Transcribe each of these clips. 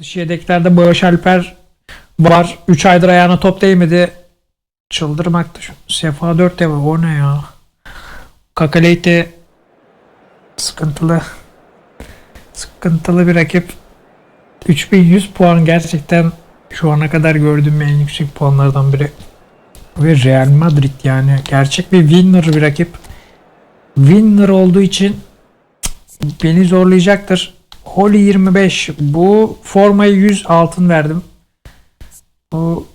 Dış yedeklerde Bağış Alper var. 3 aydır ayağına top değmedi. Çıldırmakta şu. Sefa 4 de var. O ne ya? Kakaleyte sıkıntılı. Sıkıntılı bir rakip. 3100 puan gerçekten şu ana kadar gördüğüm en yüksek puanlardan biri. Ve Real Madrid yani gerçek bir winner bir rakip. Winner olduğu için beni zorlayacaktır. Holy 25. Bu formayı 100 altın verdim. Bu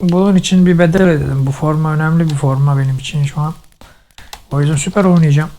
bunun için bir bedel ödedim. Bu forma önemli bir forma benim için şu an. O yüzden süper oynayacağım.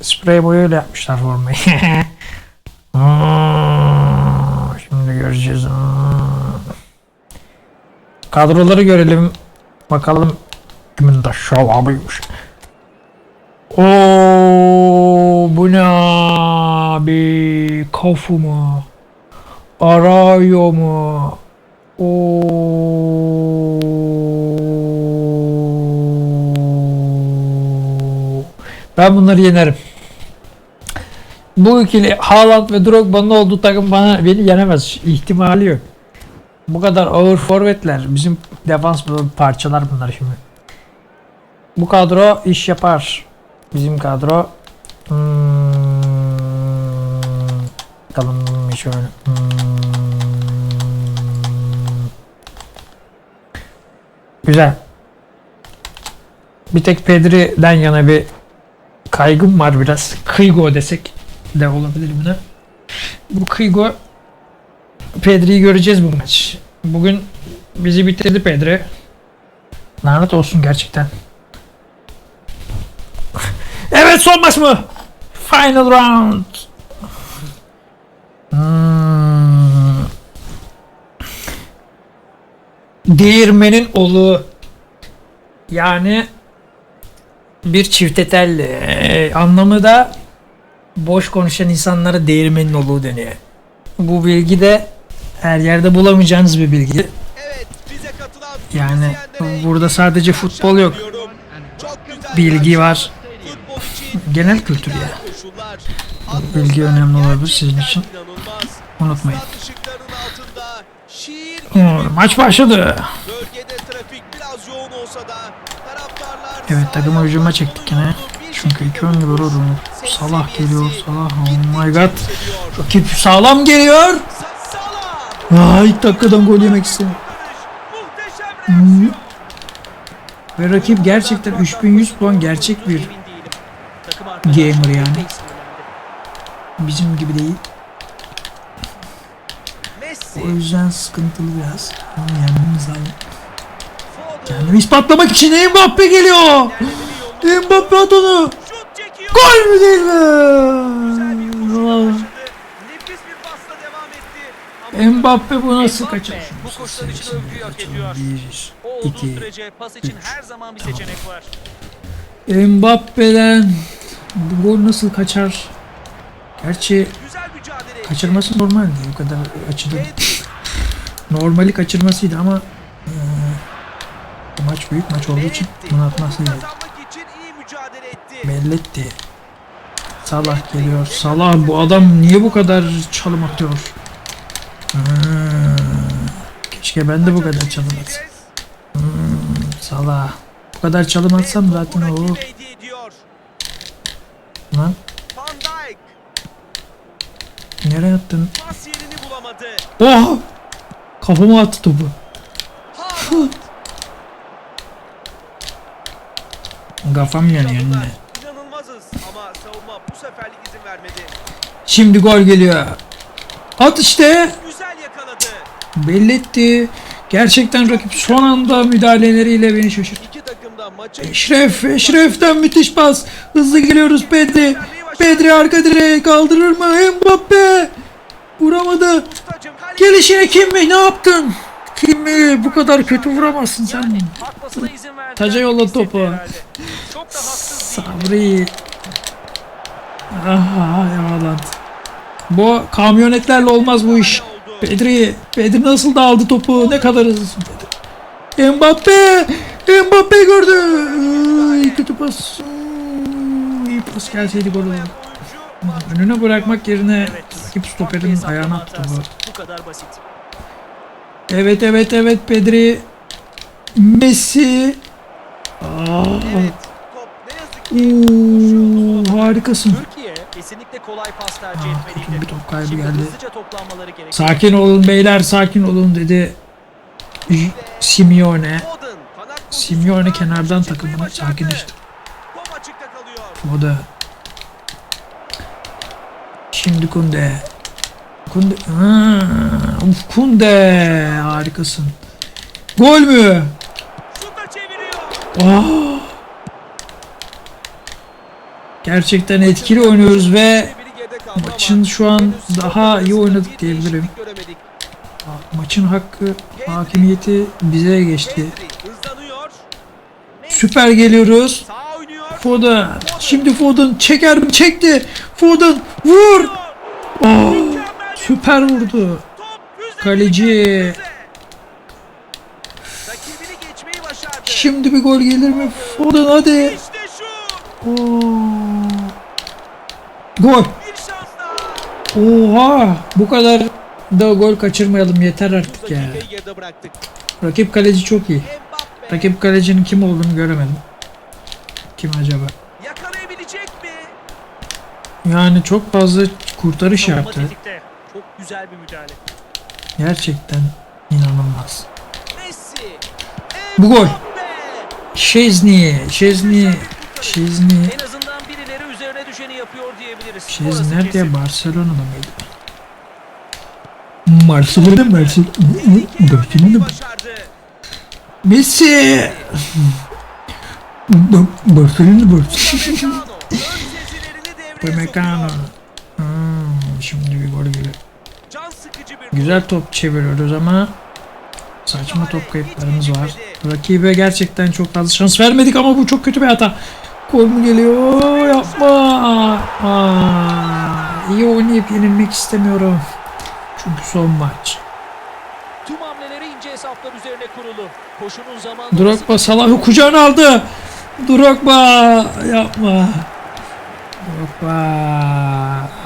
Sprey boyayla yapmışlar formayı. Şimdi göreceğiz. Kadroları görelim. Bakalım kimin de şov abiymiş. Oo, bu ne abi? Kafu mu? Arayo mu? Oo. Ben bunları yenerim. Bu ikili Haaland ve Drogba'nın olduğu takım bana beni yenemez. İhtimali yok. Bu kadar ağır forvetler. Bizim defans parçalar bunlar şimdi. Bu kadro iş yapar. Bizim kadro. Hmm, bakalım şöyle. Hmm. Güzel. Bir tek Pedri'den yana bir kaygım var biraz. Kıygo desek de olabilir buna. Bu Kıygo Pedri'yi göreceğiz bu maç. Bugün bizi bitirdi Pedri. Lanet olsun gerçekten. Evet son maç mı? Final round. Hmm. Değirmenin oğlu. Yani bir çifte telli. Ee, anlamı da boş konuşan insanlara değirmenin oğlu deniyor. Bu bilgi de her yerde bulamayacağınız bir bilgi. Evet, bize katılan tüm Yani burada sadece futbol yok. Bilgi var. Genel kültür ya. koşullar. Bilgi önemli olabilir sizin için. Unutmayın. Maç başladı. Evet takımı hücuma çektik yine. Çünkü iki ön libero Salah geliyor. Salah. Oh my god. Rakip sağlam geliyor. Aa, ilk dakikadan gol yemek reaksiyon. Ve rakip gerçekten 3100 puan gerçek bir gamer yani. Bizim gibi değil. O yüzden sıkıntılı biraz. Onu yenmemiz lazım. Kendimi ispatlamak için Mbappe geliyor. Mbappe at onu. Gol mü değil mi? Mbappe bu nasıl kaçar? bu koşular için övgüyü hak ediyor. Bir, O iki. sürece pas için her zaman bir seçenek var. Mbappe'den bu gol nasıl kaçar? Gerçi kaçırması normaldi. O kadar açıda. Normali kaçırmasıydı ama bu maç büyük maç olduğu için bunu atmasıydı. Kazanmak için iyi mücadele etti. Belli etti. Salah geliyor. Salah bu adam niye bu kadar çalım atıyor? Hmm, keşke ben de bu kadar çalım atsam. Hmm, Salah. Bu kadar çalım atsam zaten o. lan Van Dijk nereye attın? pas yerini bulamadı. Oh! Kafama attı topu. Kafam yanıyor anne. inanılmazız ama savunma bu seferlik izin vermedi. Şimdi gol geliyor. At işte. Güzel yakaladı. Belli etti. Gerçekten rakip son anda müdahaleleriyle beni şaşırttı. Eşref, Eşref'ten müthiş pas. Hızlı geliyoruz Pedri. Pedri arka direğe kaldırır mı? Mbappe. Vuramadı. Gelişine kim mi? Ne yaptın? Kim mi? Bu kadar kötü vuramazsın sen. Taca yolla topu. Sabri. Aha yavalan. Bu kamyonetlerle olmaz bu iş. Pedri, Pedri nasıl da aldı topu? Ne kadar hızlısın Pedri. Mbappe! Mbappe gördü. Ay, kötü pas. İyi pas gelseydi gol olurdu. Önüne bırakmak yerine rakip stoperin ayağına attı. Bu kadar basit. Evet evet evet Pedri. Messi. Aa, Evet. Oo, harikasın. Türkiye kesinlikle kolay pas tercih etmeliydi. bir top kaybı geldi. Sakin olun beyler sakin olun dedi. Simeone. Simeone kenardan takımını sakinleştir. Top açıkta kalıyor. O da. Şimdi Kunde. Kunde. Ha, uf, Kunde. Harikasın. Gol mü? Ah. Gerçekten etkili oynuyoruz ve maçın şu an daha iyi oynadık diyebilirim. Maçın hakkı, hakimiyeti bize geçti. Süper geliyoruz. Foden. Şimdi Foden çeker mi? Çekti. Foden vur. Aa, süper vurdu. Kaleci. Şimdi bir gol gelir mi? Foden hadi. Oo. Gol. Oha. Bu kadar da gol kaçırmayalım yeter artık ya. Rakip kaleci çok iyi. Rakip kalecinin kim olduğunu göremedim. Kim acaba? yakalayabilecek mi? Yani çok fazla kurtarış yaptı. Çok güzel bir müdahale. Gerçekten inanılmaz. Bu gol. Şezni, Şezni, Şezni. En azından birileri üzerine düşeni yapıyor diyebiliriz. Şezni nerede? Barcelona'da mıydı? Tehlikeyi önlemeyi Barcelona, başardı. Messi. Ba- Barcelona, Barcelona. Hmm, şimdi bir gol bir Güzel top çeviriyoruz ama saçma top kayıplarımız var. Rakibe gerçekten çok fazla şans vermedik ama bu çok kötü bir hata. Gol mü geliyor? Yapma. Aa, iyi oynayıp yenilmek istemiyorum. Çünkü son maç. Tüm hamleleri ince hesaplar üzerine kurulu. Koşunun zamanı Drogba Salah'ı kucağına aldı. Drogba yapma. Drogba.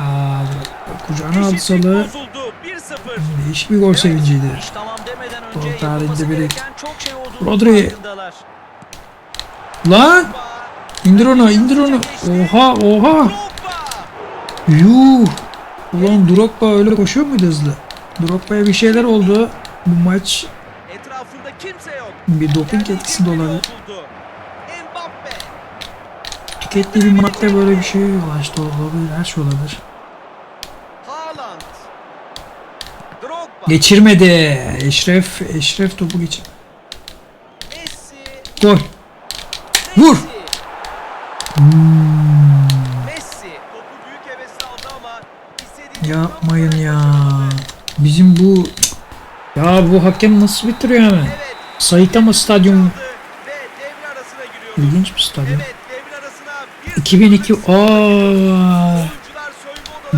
Aa, Drogba kucağına aldı Salah'ı. bozuldu. 1-0. Değişik bir gol sevinciydi. Yapılması tarihinde biri. şey Rodri. Lan indir onu indir onu. Oha oha. Yuh. Ulan Drogba öyle koşuyor muydu hızlı? Drogba'ya bir şeyler oldu. Bu maç Etrafında kimse yok. bir doping etkisi de olabilir. Tükettiği bir madde böyle bir şey ulaştı olabilir. Her şey olabilir. Geçirmedi. Eşref, Eşref topu geçir. Gol. Vur. Hmm, yapmayın ya. Bizim bu ya bu hakem nasıl bitiriyor hemen? Evet. Saitama Stadyum Ve devre arasına giriyoruz. ilginç bir stadyum. Evet devre arasına bir 2002 sıfır aa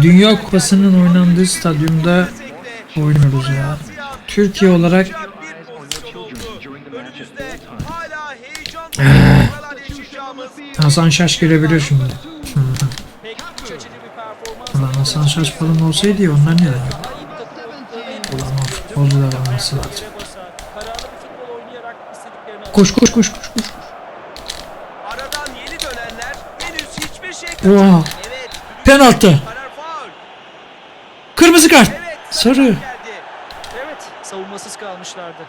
Dünya Kupası'nın oynandığı stadyumda oynuyoruz ya. Türkiye olarak yaşayacağımız Hasan Şaş görebilir şimdi. Ulan Hasan Şaş falan olsaydı ya onlar neden yok? Ulan o futbolcular olması lazım. Koş koş koş koş koş. aradan yeni dönenler henüz hiçbir şey Oha. Evet. Penaltı. Kırmızı kart. Evet. Sarı. Evet, savunmasız kalmışlardı.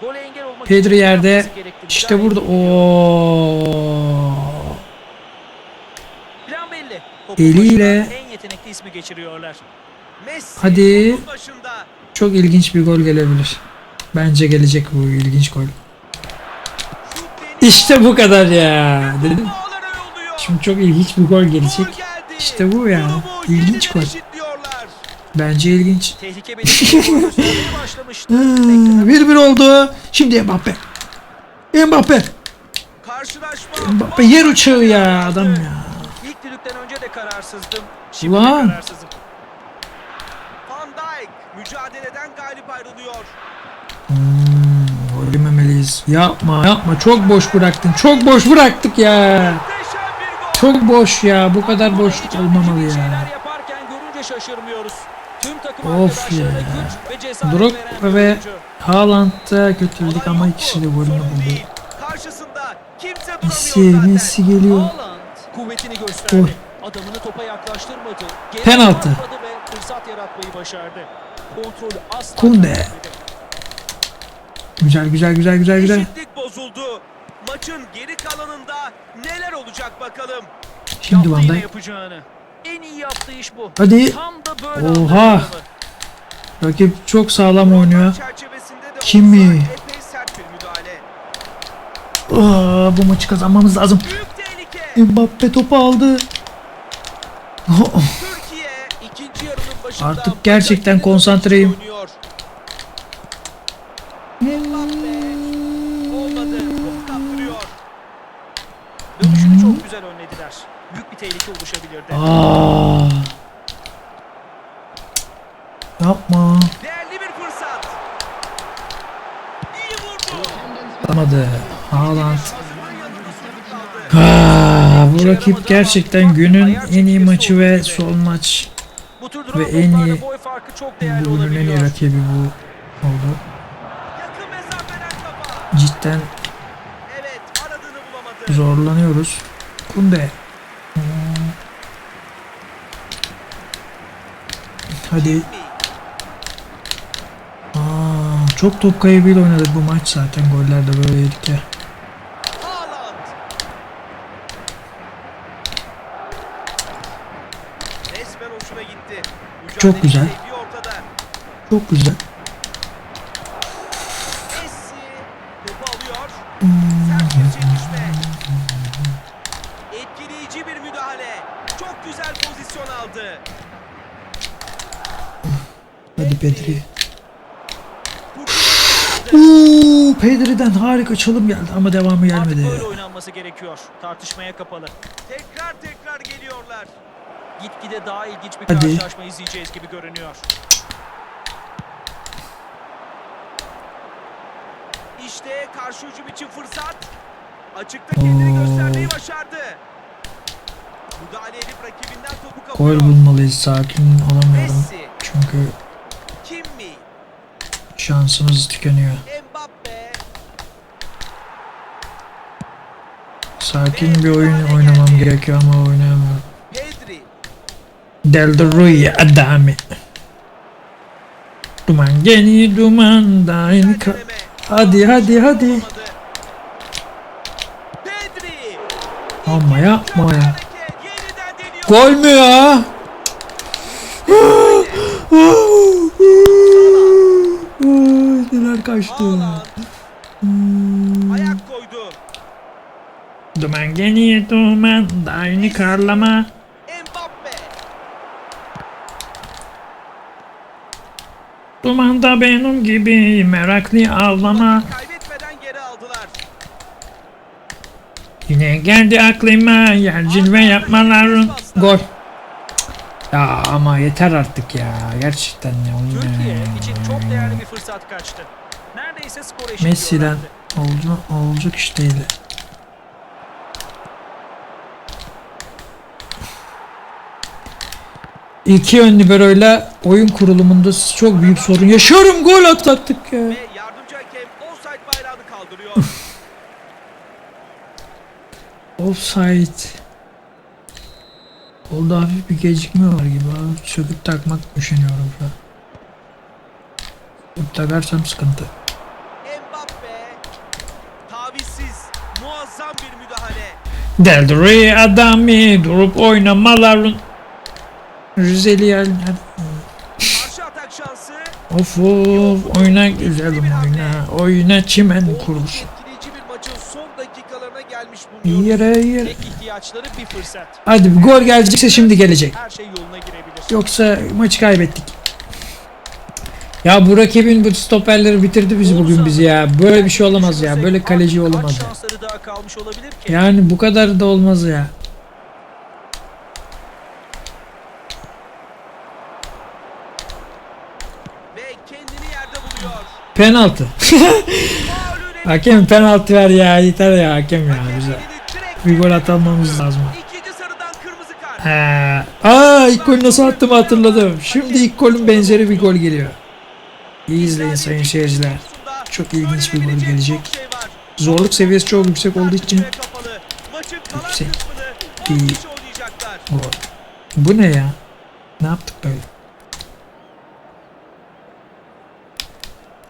Gole engel olmak Pedri yerde. İşte burada. Oo. Eliyle- yetenekli ismi geçiriyorlar. Messi Hadi. Çok ilginç bir gol gelebilir. Bence gelecek bu ilginç gol. İşte bu kadar ya. Dedim. Şimdi çok ilginç bir gol gelecek. İşte bu ya. İlginç gol. Bence ilginç. Tehlike belirtisi göstermeye başlamıştı. Ha, 1-1 oldu. Şimdi Mbappe. Mbappe. Karşılaşma. Mbappe yer uçağı ya adam ya. İlk düdükten önce de kararsızdım. Şimdi Ulan. kararsızım. Van Dijk mücadeleden galip ayrılıyor. Hmm, gol yememeliyiz. Yapma yapma çok boş bıraktın. Çok boş bıraktık ya. Muhteşem bir gol. Çok boş ya. Bu kadar boşluk olmamalı ya. şeyler yaparken görünce şaşırmıyoruz. Tüm takım Of arkadaşlarına ya. güç ve cesaret Drogba veren bir ve oyuncu. Haaland'da götürdük ama ikisi de golünü Sorun buldu. değil. Karşısında kimse Messi, zaten. Messi geliyor. Haaland kuvvetini gösterdi. Gol. Adamını topa yaklaştırmadı. Geri Penaltı. ve fırsat yaratmayı başardı. Kontrolü asla Kunde. Güzel güzel güzel güzel güzel. Eşitlik bozuldu. Maçın geri kalanında neler olacak bakalım. Şimdi Van Dijk. yapacağını. En iyi yaptığı iş bu. Hadi. Oha. Rakip çok sağlam oynuyor. Kimi? Aa, bu maçı kazanmamız lazım. Mbappe topu aldı. Artık gerçekten konsantreyim. Dönüşünü çok güzel önlediler. Büyük bir tehlike oluşabilirdi. Aa. Yapma. Değerli bir fırsat. İyi vurdu. Atamadı. Haaland. Bu rakip gerçekten günün en iyi maçı ve son maç. Bu ve en iyi- değerli Bugünün en iyi rakibi bu oldu. Cidden zorlanıyoruz. Kunde. Hadi. Aa, çok top kaybıyla oynadık bu maç zaten. Goller de böyle yedik ya. Çok güzel. Çok güzel. Etkileyici bir müdahale. Çok güzel pozisyon aldı. Hadi Pedri. Uuu Pedri'den harika çalım geldi ama devamı Artık gelmedi. böyle oynanması gerekiyor. Tartışmaya kapalı. Tekrar tekrar geliyorlar. Gitgide daha ilginç bir Hadi. karşılaşma izleyeceğiz gibi görünüyor. İşte karşı hücum için fırsat. Açıkta kendini göstermeyi başardı. Müdahale edip rakibinden topu kapıyor. Gol bulmalıyız. Sakin olamıyorum. Messi, Çünkü Kimmi, şansımız tükeniyor. Mbappe, Sakin bir oyun oynamam gerekiyor ama oynayamıyorum. Pedri, Del Rui adami. Duman geni dumandan ka- deneme. Hadi hadi hadi. Ama yapma ya. Gol mü ya? Neler kaçtı. Ayak koydu. Duman geni dumandan karlama. Mbappe, Dumanda benim gibi meraklı avlama. kaybetmeden geri aldılar. Yine geldi aklıma yer cilve yapmaların. Gol. Ya ama yeter artık ya. Gerçekten ya. Türkiye için çok değerli bir fırsat kaçtı. Neredeyse skor. Messi'den oldu, olacak iş değil. İki yönlü böyleyle oyun kurulumunda çok büyük sorun yaşıyorum. Gol atlattık ya. Yardımcı hakem offside bayrağını kaldırıyor. Offside. Oldu hafif bir gecikme var gibi abi. Söküp takmak üşeniyorum şu an. Söküp takarsam sıkıntı. Mbappe, tavizsiz, muazzam bir müdahale. Del Rey adamı durup oynamaların Rizeli yerler. Of of oyna güzelim oyna. Oyna çimen bulunuyoruz. yere yere. Hadi bir gol gelecekse şimdi gelecek. Şey. Yoksa maçı kaybettik. Ya bu rakibin bu stoperleri bitirdi bizi bugün bizi ya. Böyle bir şey olamaz ya. Böyle kaleci olamaz ya. Yani bu kadar da olmaz ya. Penaltı. Hakem penaltı ver ya. Yeter ya hakem ya direkt Bir gol atamamız lazım. He. Aa ilk golü nasıl attım hatırladım. Şimdi ilk golün benzeri bir gol geliyor. İyi izleyin sayın seyirciler. Çok ilginç bir gol gelecek. Zorluk seviyesi çok yüksek olduğu için Yüksek. kısmını 10 Bir- gol. Bu ne ya? Ne yaptık böyle?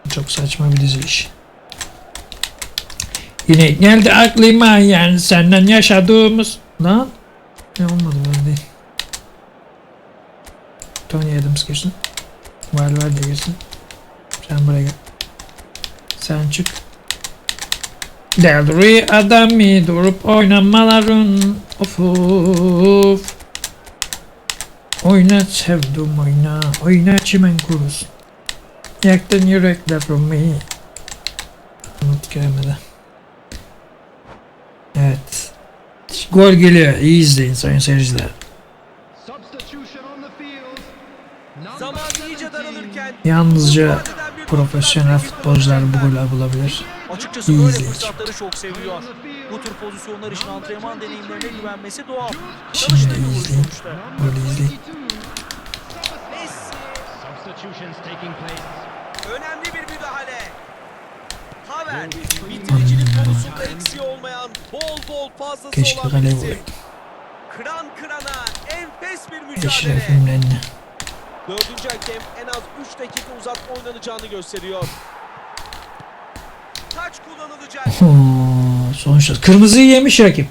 Çok saçma bir diziliş. Yine geldi aklıma yani senden yaşadığımız. Lan? Ne olmadı böyle değil. Tony Adams girsin. Valverde girsin. Sen buraya gel. Sen çık. Delri adamı durup oynamaların of of. Oyna sevdim oyna, oyna çimen kurusun. Yaktın yüreklerimi. Umut gelmedi. Evet. Gol geliyor. İyi izleyin sayın seyirciler. Substitution on the field. Number Zaman iyice 17. daralırken Yalnızca profesyonel futbolcular bu golü bulabilir. Açıkçası İyi böyle izleyici. fırsatları çok seviyor. Bu tür pozisyonlar için antrenman deneyimlerine güvenmesi doğal. Şimdi izleyin. sonuçta. Golü izleyin. 22. Messi Substitutions taking place. önemli bir müdahale. Haver bitiricilik konusunda eksiği olmayan bol bol fazlası Keşke olan kale bir isim. Kıran kırana enfes bir mücadele. Dördüncü hakem en az 3 dakika uzatma oynanacağını gösteriyor. Taç kullanılacak. Oo, sonuçta kırmızıyı yemiş rakip.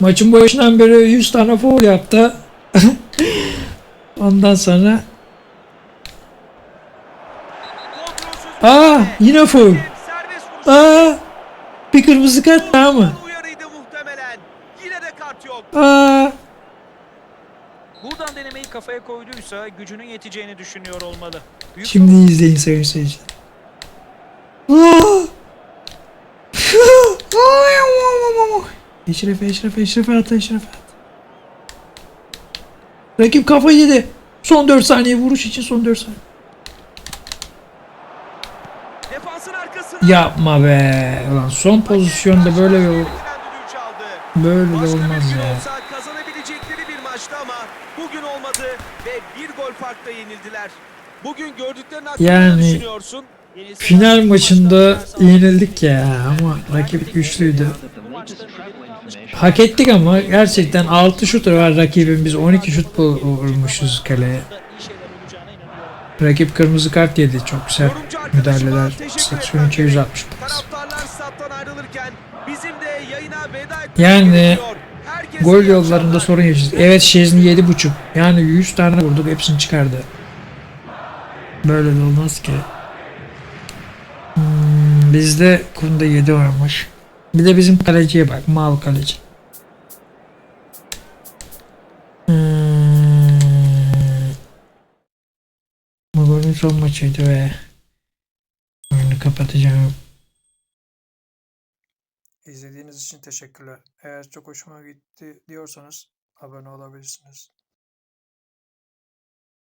Maçın başından beri 100 tane foul yaptı. Ondan sonra aa yine foul. Aa bir kırmızı kart daha mı? Uyarıydı muhtemelen. Yine de kart yok. Aa Buradan denemeyi kafaya koyduysa gücünün yeteceğini düşünüyor olmalı. Büyük şimdi izleyin sayın seyirciler. Eşref Eşref Eşref at Eşref at. Rakip kafayı yedi. Son 4 saniye vuruş için son 4 saniye. Yapma be. Ulan son pozisyonda böyle bir böyle de olmaz ya. kazanabilecekleri bir maçtı ama bugün olmadı ve bir gol farkla yenildiler. Bugün gördüklerin hakkında Yani düşünüyorsun? Final maçında yenildik ya ama rakip güçlüydü. Hak ettik ama gerçekten 6 şut var rakibin biz 12 şut vurmuşuz kaleye. İyi şeyler olacağına inanıyorum. Rakip kırmızı kart yedi çok güzel müdahaleler. teşekkür 83 etmek gerek. 160. Taraftarlar stat'tan ayrılırken bizim de yayına veda etmemiz Yani Gol yollarında sorun yaşadık. Evet Şezni 7.5. Yani 100 tane vurduk hepsini çıkardı. Böyle de olmaz ki. Hmm, bizde Kunda 7 varmış. Bir de bizim kaleciye bak. Mal kaleci. Son maçıydı ve oyunu kapatacağım. İzlediğiniz için teşekkürler. Eğer çok hoşuma gitti diyorsanız abone olabilirsiniz.